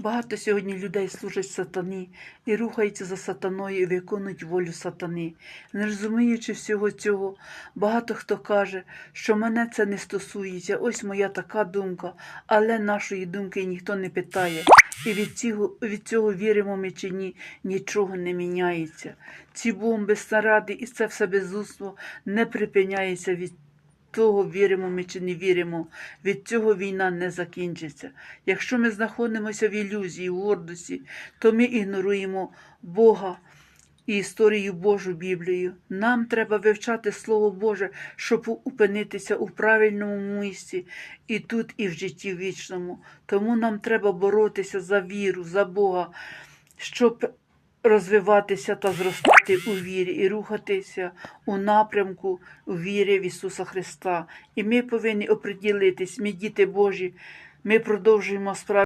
Багато сьогодні людей служать сатані і рухаються за сатаною і виконують волю сатани. Не розуміючи всього цього, багато хто каже, що мене це не стосується, ось моя така думка, але нашої думки ніхто не питає. І від цього, від цього віримо ми чи ні, нічого не міняється. Ці бомби, снаряди і це все безумство не припиняється від того, віримо ми чи не віримо. Від цього війна не закінчиться. Якщо ми знаходимося в ілюзії, в гордості, то ми ігноруємо Бога і історію Божу Біблію. Нам треба вивчати Слово Боже, щоб опинитися у правильному місці і тут, і в житті вічному. Тому нам треба боротися за віру, за Бога, щоб розвиватися та зростати у вірі і рухатися у напрямку у вірі в Ісуса Христа. І ми повинні оприділитись, ми діти Божі, ми продовжуємо справу.